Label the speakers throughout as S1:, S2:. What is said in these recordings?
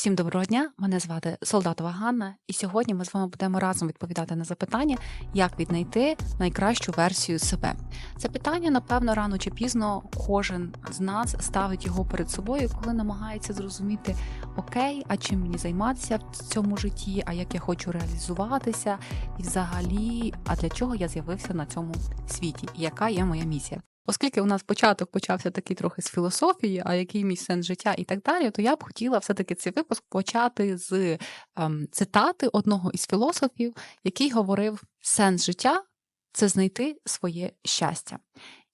S1: Всім доброго дня! Мене звати Солдатова Ганна, і сьогодні ми з вами будемо разом відповідати на запитання, як віднайти найкращу версію себе. Це питання, напевно, рано чи пізно кожен з нас ставить його перед собою, коли намагається зрозуміти, окей, а чим мені займатися в цьому житті, а як я хочу реалізуватися, і взагалі, а для чого я з'явився на цьому світі, і яка є моя місія. Оскільки у нас початок почався такий трохи з філософії, а який мій сенс життя і так далі, то я б хотіла все-таки цей випуск почати з ем, цитати одного із філософів, який говорив: сенс життя це знайти своє щастя.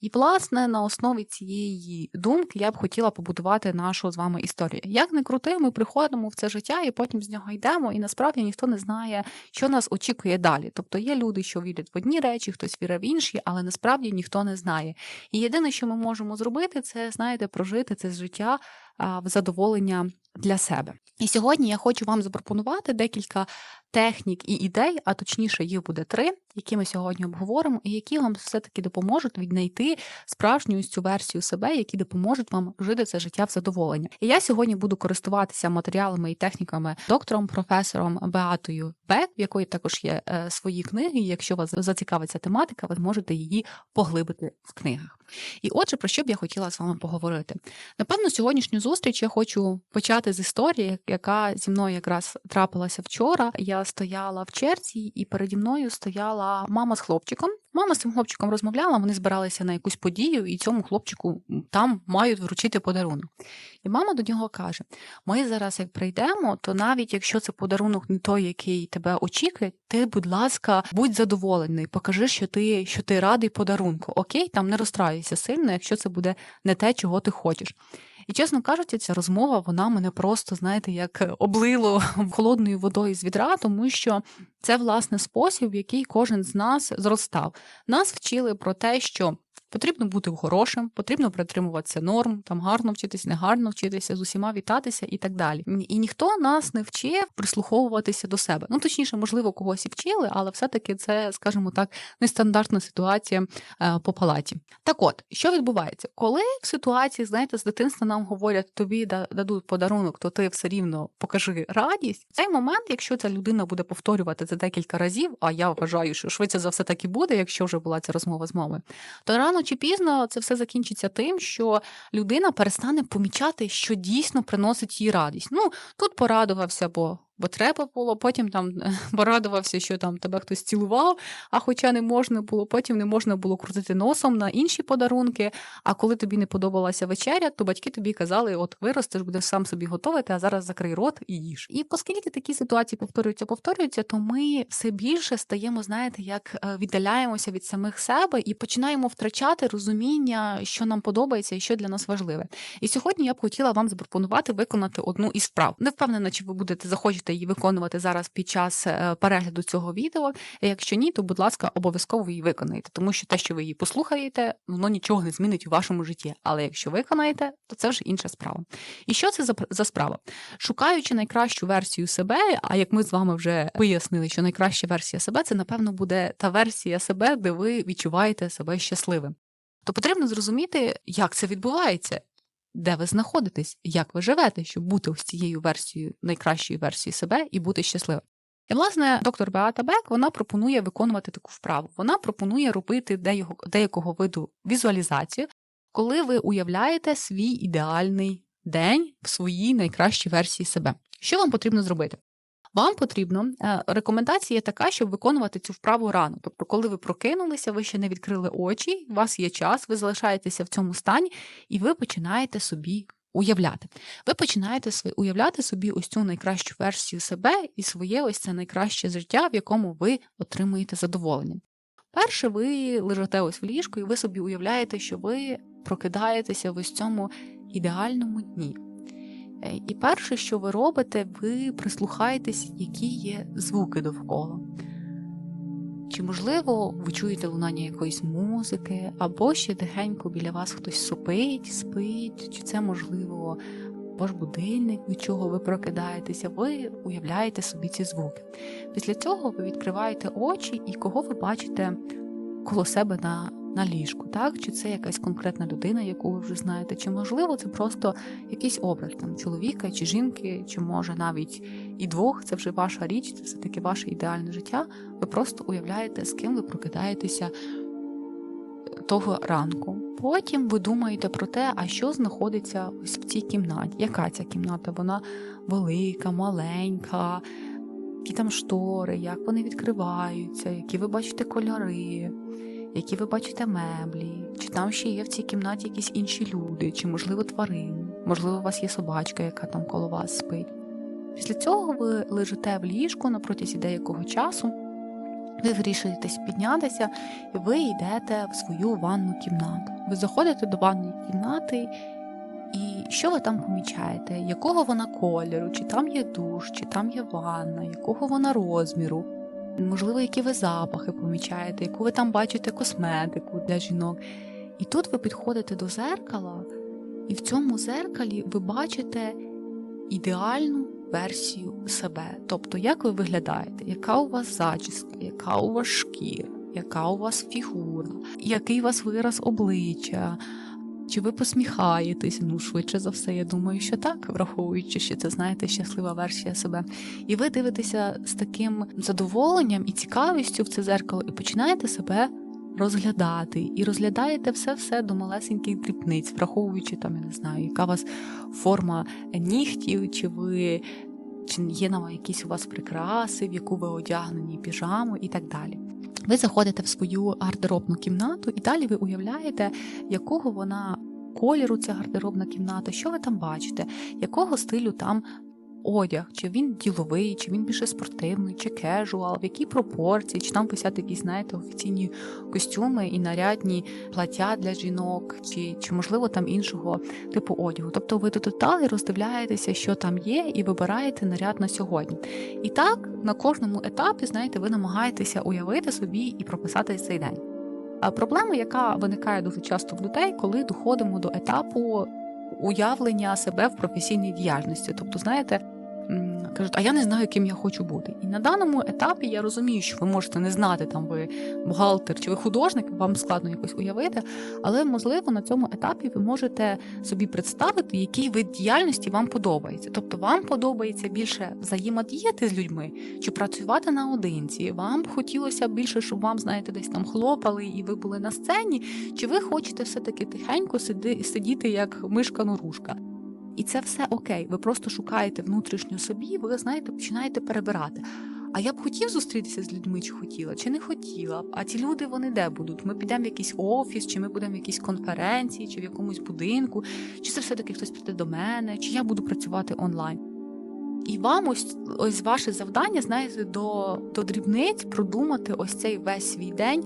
S1: І, власне, на основі цієї думки я б хотіла побудувати нашу з вами історію. Як не крути, ми приходимо в це життя і потім з нього йдемо, і насправді ніхто не знає, що нас очікує далі. Тобто є люди, що вірять в одні речі, хтось вірить в інші, але насправді ніхто не знає. І єдине, що ми можемо зробити, це знаєте, прожити це життя в задоволення для себе. І сьогодні я хочу вам запропонувати декілька технік і ідей, а точніше, їх буде три, які ми сьогодні обговоримо, і які вам все-таки допоможуть віднайти справжню цю версію себе, які допоможуть вам жити це життя в задоволення. І я сьогодні буду користуватися матеріалами і техніками доктором, професором Беатою Бек, в якої також є е, свої книги. І якщо вас зацікавиться тематика, ви зможете її поглибити в книгах. І отже, про що б я хотіла з вами поговорити? Напевно, сьогоднішню зустріч я хочу почати з історії, яка зі мною якраз трапилася вчора. Я стояла в черзі, і переді мною стояла мама з хлопчиком. Мама з цим хлопчиком розмовляла, вони збиралися на якусь подію, і цьому хлопчику там мають вручити подарунок. І мама до нього каже: Ми зараз, як прийдемо, то навіть якщо це подарунок не той, який тебе очікує, ти, будь ласка, будь задоволений, покажи, що ти що ти радий подарунку. Окей, там не розстраюйся сильно, якщо це буде не те, чого ти хочеш. І, чесно кажучи, ця розмова вона мене просто, знаєте, як облило холодною водою з відра, тому що це власне спосіб, в який кожен з нас зростав. Нас вчили про те, що Потрібно бути хорошим, потрібно притримуватися норм, там гарно вчитися, негарно вчитися, з усіма вітатися і так далі. І ніхто нас не вчив прислуховуватися до себе. Ну точніше, можливо, когось і вчили, але все-таки це, скажімо так, нестандартна ситуація е, по палаті. Так от, що відбувається, коли в ситуації, знаєте, з дитинства нам говорять, тобі дадуть подарунок, то ти все рівно покажи радість. В цей момент, якщо ця людина буде повторювати це декілька разів, а я вважаю, що швидше за все так і буде, якщо вже була ця розмова з мамою, то рано чи пізно це все закінчиться тим, що людина перестане помічати, що дійсно приносить їй радість. Ну тут порадувався, бо бо треба було. Потім там порадувався, що там тебе хтось цілував, а хоча не можна було, потім не можна було крутити носом на інші подарунки. А коли тобі не подобалася вечеря, то батьки тобі казали: от виростеш, будеш сам собі готувати, а зараз закрий рот і їж. І оскільки такі ситуації повторюються, повторюються, то ми все більше стаємо, знаєте, як е, віддаляємося від самих себе і починаємо втрачати розуміння, що нам подобається і що для нас важливе. І сьогодні я б хотіла вам запропонувати виконати одну із справ. Не впевнена, чи ви будете захочете можете її виконувати зараз під час е, перегляду цього відео. Якщо ні, то будь ласка, обов'язково її виконайте, тому що те, що ви її послухаєте, воно нічого не змінить у вашому житті. Але якщо виконаєте, то це вже інша справа. І що це за, справа? Шукаючи найкращу версію себе, а як ми з вами вже вияснили, що найкраща версія себе це, напевно, буде та версія себе, де ви відчуваєте себе щасливим. То потрібно зрозуміти, як це відбувається де ви знаходитесь, як ви живете, щоб бути ось цією версією, найкращою версією себе і бути щасливим. І, власне, доктор Беата Бек вона пропонує виконувати таку вправу. Вона пропонує робити деякого виду візуалізацію, коли ви уявляєте свій ідеальний день в своїй найкращій версії себе. Що вам потрібно зробити? Вам потрібно е, рекомендація така, щоб виконувати цю вправу рано. Тобто, коли ви прокинулися, ви ще не відкрили очі, у вас є час, ви залишаєтеся в цьому стані, і ви починаєте собі уявляти. Ви починаєте уявляти собі ось цю найкращу версію себе і своє ось це найкраще життя, в якому ви отримуєте задоволення. Перше, ви лежите ось в ліжку, і ви собі уявляєте, що ви прокидаєтеся в ось цьому ідеальному дні. Е, і перше, що ви робите, ви прислухаєтесь, які є звуки довкола. Чи, можливо, ви чуєте лунання якоїсь музики, або ще тихенько біля вас хтось сопить, спить, чи це, можливо, ваш будильник, від чого ви прокидаєтеся, ви уявляєте собі ці звуки. Після цього ви відкриваєте очі і кого ви бачите коло себе на на ліжку, так? Чи це якась конкретна людина, яку ви вже знаєте, чи можливо це просто якийсь образ там чоловіка чи жінки, чи може навіть і двох, це вже ваша річ, це все таки ваше ідеальне життя. Ви просто уявляєте, з ким ви прокидаєтеся того ранку. Потім ви думаєте про те, а що знаходиться ось в цій кімнаті. Яка ця кімната? Вона велика, маленька, які там штори, як вони відкриваються, які ви бачите кольори, які ви бачите меблі, чи там ще є в цій кімнаті якісь інші люди, чи, можливо, тварини, можливо, у вас є собачка, яка там коло вас спить. Після цього ви лежите в ліжку на протязі деякого часу. Ви вирішуєтесь піднятися, і ви йдете в свою ванну кімнату. Ви заходите до ванної кімнати, і що ви там помічаєте? Якого вона кольору? Чи там є душ, чи там є ванна, якого вона розміру? Можливо, які ви запахи помічаєте, яку ви там бачите косметику для жінок. І тут ви підходите до зеркала, і в цьому зеркалі ви бачите ідеальну версію себе. Тобто, як ви виглядаєте, яка у вас зачіска, яка у вас шкіра, яка у вас фігура, який у вас вираз обличчя. Чи ви посміхаєтесь? Ну, швидше за все, я думаю, що так, враховуючи, що це знаєте щаслива версія себе. І ви дивитеся з таким задоволенням і цікавістю в це зеркало, і починаєте себе розглядати. І розглядаєте все-все до малесеньких дрібниць, враховуючи там, я не знаю, яка у вас форма нігтів, чи ви. Чи є на якісь у вас прикраси, в яку ви одягнені піжаму і так далі. Ви заходите в свою гардеробну кімнату, і далі ви уявляєте, якого вона кольору ця гардеробна кімната, що ви там бачите, якого стилю там одяг, чи він діловий, чи він більше спортивний, чи кежуал, в якій пропорції, чи там висять якісь, знаєте, офіційні костюми і нарядні плаття для жінок, чи, чи можливо там іншого типу одягу. Тобто ви до деталей роздивляєтеся, що там є, і вибираєте наряд на сьогодні. І так на кожному етапі, знаєте, ви намагаєтеся уявити собі і прописати цей день. А проблема, яка виникає дуже часто в людей, коли доходимо до етапу уявлення себе в професійній діяльності. Тобто, знаєте, кажуть, а я не знаю, ким я хочу бути. І на даному етапі я розумію, що ви можете не знати, там ви бухгалтер чи ви художник, вам складно якось уявити, але можливо на цьому етапі ви можете собі представити, який вид діяльності вам подобається. Тобто вам подобається більше взаємодіяти з людьми чи працювати наодинці. Вам хотілося більше, щоб вам, знаєте, десь там хлопали і ви були на сцені, чи ви хочете все-таки тихенько сиди, сидіти як мишка норушка. І це все окей. Ви просто шукаєте внутрішньо собі, ви знаєте, починаєте перебирати. А я б хотів зустрітися з людьми, чи хотіла, чи не хотіла. б. А ці люди вони де будуть? Ми підемо в якийсь офіс, чи ми будемо в якійсь конференції, чи в якомусь будинку, чи це все-таки хтось прийде до мене, чи я буду працювати онлайн. І вам ось ось ваше завдання, знаєте, до, до дрібниць продумати ось цей весь свій день.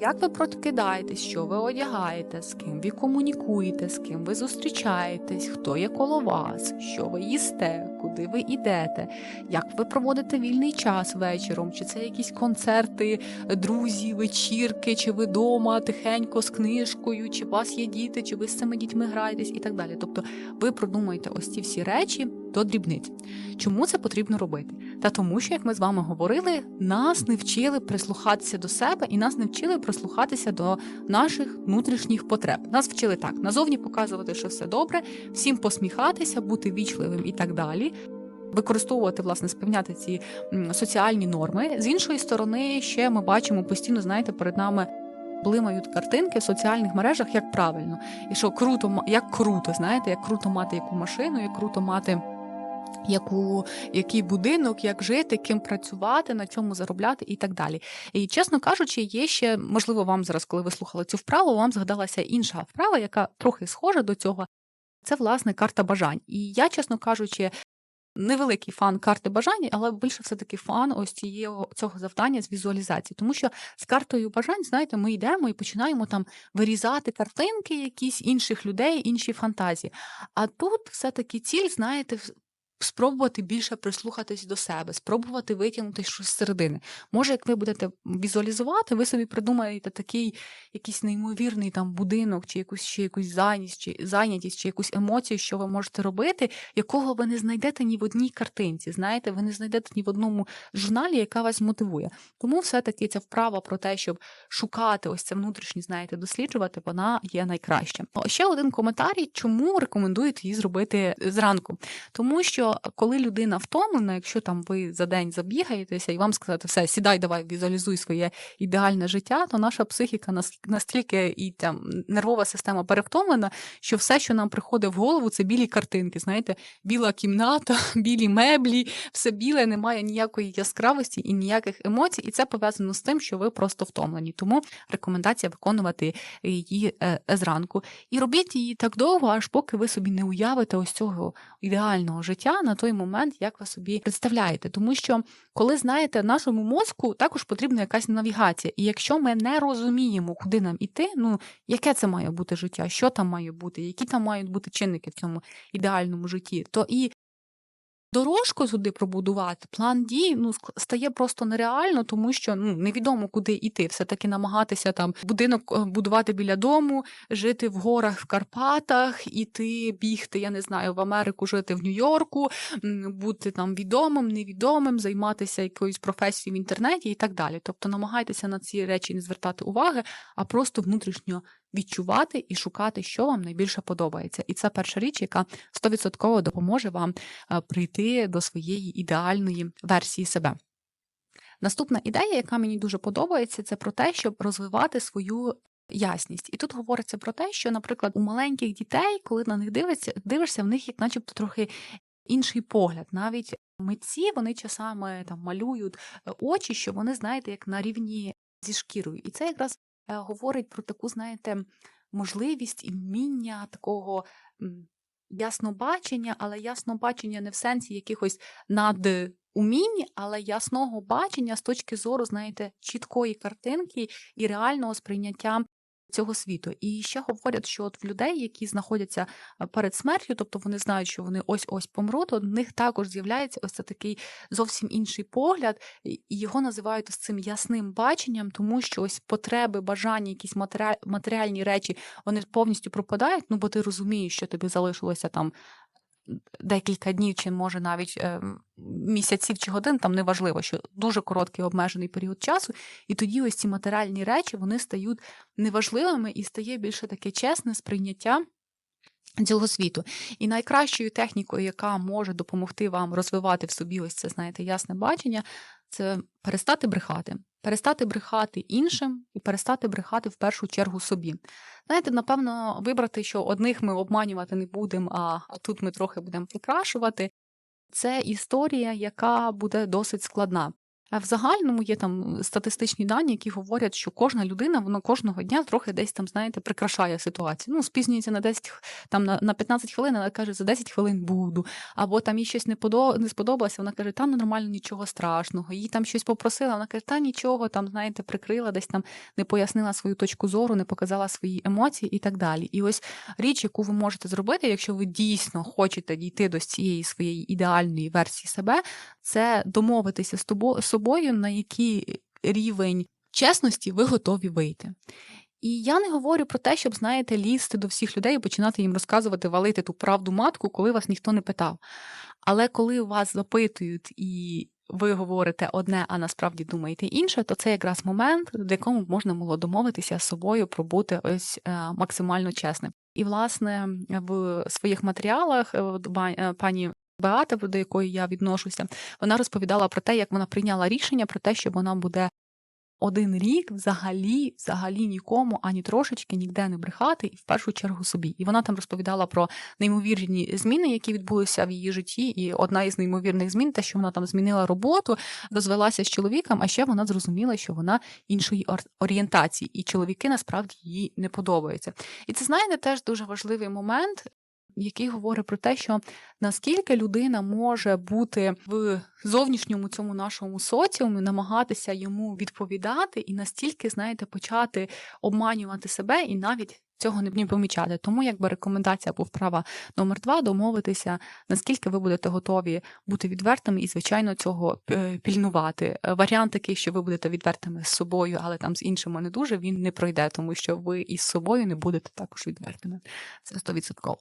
S1: Як ви прокидаєтесь, що ви одягаєте, з ким ви комунікуєте, з ким ви зустрічаєтесь, хто є коло вас, що ви їсте, куди ви йдете, як ви проводите вільний час вечором, чи це якісь концерти, друзі, вечірки, чи ви вдома тихенько з книжкою, чи у вас є діти, чи ви з цими дітьми граєтесь і так далі. Тобто ви продумаєте ось ці всі речі до дрібниць. Чому це потрібно робити? Та тому, що, як ми з вами говорили, нас не вчили прислухатися до себе і нас не вчили прислухатися до наших внутрішніх потреб. Нас вчили так: назовні показувати, що все добре, всім посміхатися, бути вічливим і так далі. Використовувати, власне, спевняти ці соціальні норми. З іншої сторони, ще ми бачимо постійно, знаєте, перед нами блимають картинки в соціальних мережах, як правильно, і що круто, як круто, знаєте, як круто мати яку машину, як круто мати яку, який будинок, як жити, ким працювати, на цьому заробляти і так далі. І чесно кажучи, є ще, можливо, вам зараз, коли ви слухали цю вправу, вам згадалася інша вправа, яка трохи схожа до цього. Це, власне, карта бажань. І я, чесно кажучи, невеликий фан карти бажань, але більше все-таки фан ось цієї цього завдання з візуалізації. Тому що з картою бажань, знаєте, ми йдемо і починаємо там вирізати картинки якісь інших людей, інші фантазії. А тут все-таки ціль, знаєте, спробувати більше прислухатись до себе, спробувати витягнути щось з середини. Може, як ви будете візуалізувати, ви собі придумаєте такий якийсь неймовірний там будинок, чи якусь ще якусь зайнятість, чи зайнятість, чи якусь емоцію, що ви можете робити, якого ви не знайдете ні в одній картинці. Знаєте, ви не знайдете ні в одному журналі, яка вас мотивує. Тому все-таки ця вправа про те, щоб шукати ось це внутрішнє, знаєте, досліджувати, вона є найкраща. Ще один коментарій, чому рекомендують її зробити зранку. Тому що коли людина втомлена, якщо там ви за день забігаєтеся і вам сказати, все, сідай, давай, візуалізуй своє ідеальне життя, то наша психіка нас- настільки і там нервова система перевтомлена, що все, що нам приходить в голову, це білі картинки. Знаєте, біла кімната, білі меблі, все біле, немає ніякої яскравості і ніяких емоцій, і це пов'язано з тим, що ви просто втомлені. Тому рекомендація виконувати її е, зранку. І робіть її так довго, аж поки ви собі не уявите ось цього ідеального життя на той момент, як ви собі представляєте. Тому що, коли знаєте, нашому мозку також потрібна якась навігація. І якщо ми не розуміємо, куди нам іти, ну яке це має бути життя, що там має бути, які там мають бути чинники в цьому ідеальному житті, то і дорожку туди пробудувати, план дій ну, стає просто нереально, тому що ну, невідомо, куди йти. Все-таки намагатися там будинок е, будувати біля дому, жити в горах в Карпатах, іти бігти, я не знаю, в Америку, жити в Нью-Йорку, бути там відомим, невідомим, займатися якоюсь професією в інтернеті і так далі. Тобто намагайтеся на ці речі не звертати уваги, а просто внутрішньо відчувати і шукати, що вам найбільше подобається. І це перша річ, яка 100% допоможе вам е, прийти до своєї ідеальної версії себе. Наступна ідея, яка мені дуже подобається, це про те, щоб розвивати свою ясність. І тут говориться про те, що, наприклад, у маленьких дітей, коли на них дивишся, дивишся, в них як начебто трохи інший погляд. Навіть митці вони часами там малюють е, очі, що вони, знаєте, як на рівні зі шкірою. І це якраз говорить про таку, знаєте, можливість і вміння такого яснобачення, але яснобачення не в сенсі якихось надумінь, але ясного бачення з точки зору, знаєте, чіткої картинки і реального сприйняття. Цього світу. І ще говорять, що от в людей, які знаходяться е, перед смертю, тобто вони знають, що вони ось-ось помруть, у них також з'являється ось такий зовсім інший погляд, і його називають ось цим ясним баченням, тому що ось потреби, бажання, якісь матеріаль- матеріальні речі, вони повністю пропадають, ну бо ти розумієш, що тобі залишилося там декілька днів, чи може навіть е, місяців чи годин, там неважливо, що дуже короткий обмежений період часу, і тоді ось ці матеріальні речі вони стають неважливими і стає більше таке чесне сприйняття. Цього світу. І найкращою технікою, яка може допомогти вам розвивати в собі ось це, знаєте, ясне бачення, це перестати брехати. Перестати брехати іншим і перестати брехати в першу чергу собі. Знаєте, напевно, вибрати, що одних ми обманювати не будемо, а, тут ми трохи будемо прикрашувати. Це історія, яка буде досить складна. В загальному є там статистичні дані, які говорять, що кожна людина вона кожного дня трохи десь там, знаєте, прикрашає ситуацію. Ну, спізнюється на 10, х- там на, на 15 хвилин, але каже, за 10 хвилин буду. Або там їй щось не, подо... не сподобалося, вона каже, та ну, нормально, нічого страшного. Їй там щось попросила, вона каже, та нічого, там, знаєте, прикрила, десь там не пояснила свою точку зору, не показала свої емоції і так далі. І ось річ, яку ви можете зробити, якщо ви дійсно хочете дійти до цієї своєї ідеальної версії себе, це домовитися з тобою собою, на який рівень чесності ви готові вийти. І я не говорю про те, щоб, знаєте, лізти до всіх людей і починати їм розказувати, валити ту правду матку, коли вас ніхто не питав. Але коли вас запитують і ви говорите одне, а насправді думаєте інше, то це якраз момент, в якому можна було домовитися з собою про бути ось е, максимально чесним. І, власне, в своїх матеріалах е, е, пані Беата, до якої я відношуся, вона розповідала про те, як вона прийняла рішення про те, що вона буде один рік взагалі, взагалі нікому ані трошечки ніде не брехати, і в першу чергу собі. І вона там розповідала про неймовірні зміни, які відбулися в її житті. І одна із неймовірних змін, те, що вона там змінила роботу, розвелася з чоловіком, а ще вона зрозуміла, що вона іншої орієнтації, і чоловіки насправді їй не подобаються. І це знаєте, теж дуже важливий момент. Який говорить про те, що наскільки людина може бути в зовнішньому цьому нашому соціумі, намагатися йому відповідати, і настільки, знаєте, почати обманювати себе і навіть цього не помічати. Тому якби рекомендація або вправа номер два домовитися, наскільки ви будете готові бути відвертими і, звичайно, цього е, пільнувати. Е, Варіант такий, що ви будете відвертими з собою, але там з іншими не дуже, він не пройде, тому що ви із собою не будете також відвертими. Це 100%.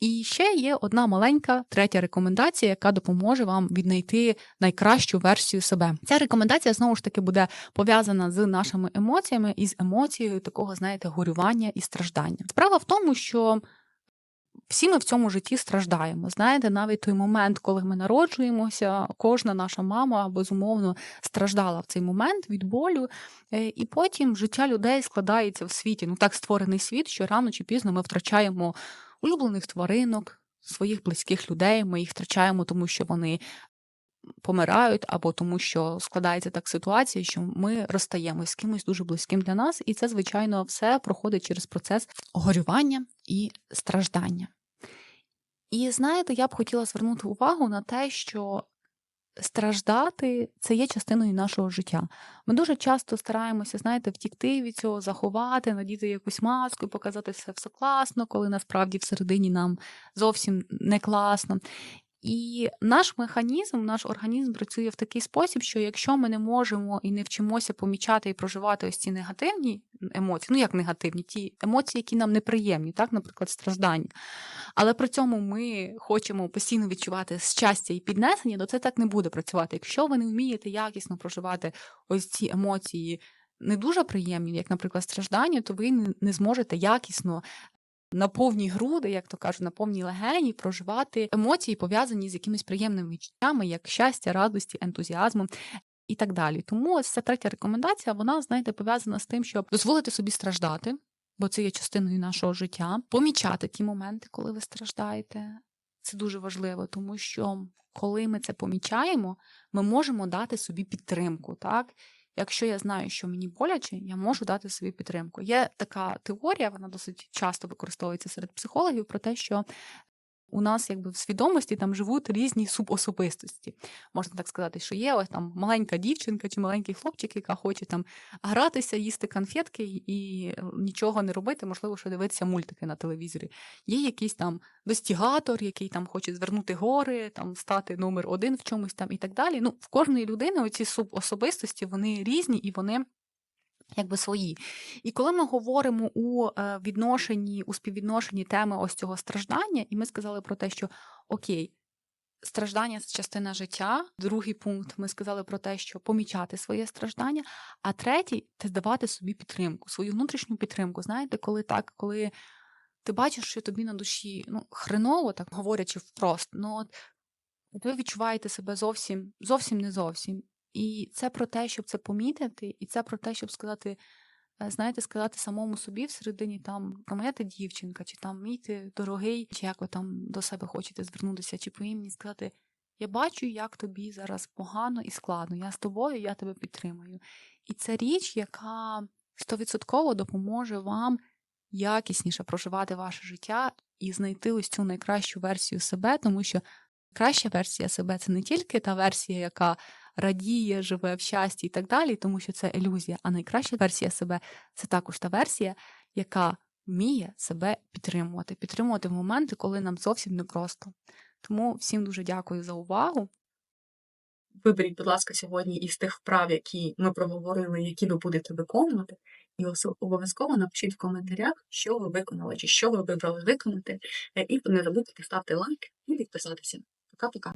S1: І ще є одна маленька третя рекомендація, яка допоможе вам віднайти найкращу версію себе. Ця рекомендація знову ж таки буде пов'язана з нашими емоціями і з емоцією такого, знаєте, горювання і страждання. Справа в тому, що всі ми в цьому житті страждаємо. Знаєте, навіть той момент, коли ми народжуємося, кожна наша мама безумовно страждала в цей момент від болю, Е, і потім життя людей складається в світі. Ну так створений світ, що рано чи пізно ми втрачаємо улюблених тваринок, своїх близьких людей. Ми їх втрачаємо, тому що вони помирають, або тому, що складається так ситуація, що ми розстаємось з кимось дуже близьким для нас, і це, звичайно, все проходить через процес горювання і страждання. І знаєте, я б хотіла звернути увагу на те, що страждати це є частиною нашого життя. Ми дуже часто стараємося, знаєте, втікти від цього, заховати, надіти якусь маску показати все, все класно, коли насправді всередині нам зовсім не класно. І наш механізм, наш організм працює в такий спосіб, що якщо ми не можемо і не вчимося помічати і проживати ось ці негативні емоції, ну як негативні, ті емоції, які нам неприємні, так, наприклад, страждання. Але при цьому ми хочемо постійно відчувати щастя і піднесення, то це так не буде працювати. Якщо ви не вмієте якісно проживати ось ці емоції. Не дуже приємні, як, наприклад, страждання, то ви не- зможете якісно на повні груди, як то кажуть, на повній легені проживати емоції, пов'язані з якимись приємними відчуттями, як щастя, радості, ентузіазмом. І так далі. Тому ось ця третя рекомендація, вона, знаєте, пов'язана з тим, щоб дозволити собі страждати, бо це є частиною нашого життя, помічати ті моменти, коли ви страждаєте. Це дуже важливо, тому що коли ми це помічаємо, ми можемо дати собі підтримку. Так? Якщо я знаю, що мені боляче, я можу дати собі підтримку. Є така теорія, вона досить часто використовується серед психологів, про те, що у нас якби в свідомості там живуть різні субособистості. Можна так сказати, що є ось там маленька дівчинка чи маленький хлопчик, яка хоче там гратися, їсти конфетки і е, нічого не робити, можливо, що дивитися мультики на телевізорі. Є якийсь там достігатор, який там хоче звернути гори, там стати номер один в чомусь там і так далі. Ну, в кожної людини оці субособистості вони різні і вони. Якби свої. І коли ми говоримо у е, відношенні, у співвідношенні теми ось цього страждання, і ми сказали про те, що окей, страждання це частина життя. Другий пункт ми сказали про те, що помічати своє страждання. А третій це давати собі підтримку, свою внутрішню підтримку. Знаєте, коли так, коли ти бачиш, що тобі на душі ну, хреново, так говорячи впрост, ну от ви відчуваєте себе зовсім, зовсім не зовсім. І це про те, щоб це помітити, і це про те, щоб сказати, е, знаєте, сказати самому собі всередині там, «Та моя ти дівчинка, чи там мій ти дорогий, чи як ви там до себе хочете звернутися, чи по імені сказати: Я бачу, як тобі зараз погано і складно. Я з тобою, я тебе підтримую. І це річ, яка стовідсотково допоможе вам якісніше проживати ваше життя і знайти ось цю найкращу версію себе, тому що краща версія себе це не тільки та версія, яка радіє, живе в щасті і так далі, тому що це ілюзія. А найкраща версія себе це також та версія, яка вміє себе підтримувати, підтримувати в моменти, коли нам зовсім непросто. Тому всім дуже дякую за увагу.
S2: Виберіть, будь ласка, сьогодні із тих вправ, які ми проговорили, які ви будете виконувати, і обов'язково напишіть в коментарях, що ви виконали, чи що ви вибрали виконати. Е, І не забудьте поставити лайк і підписатися. Пока-пока.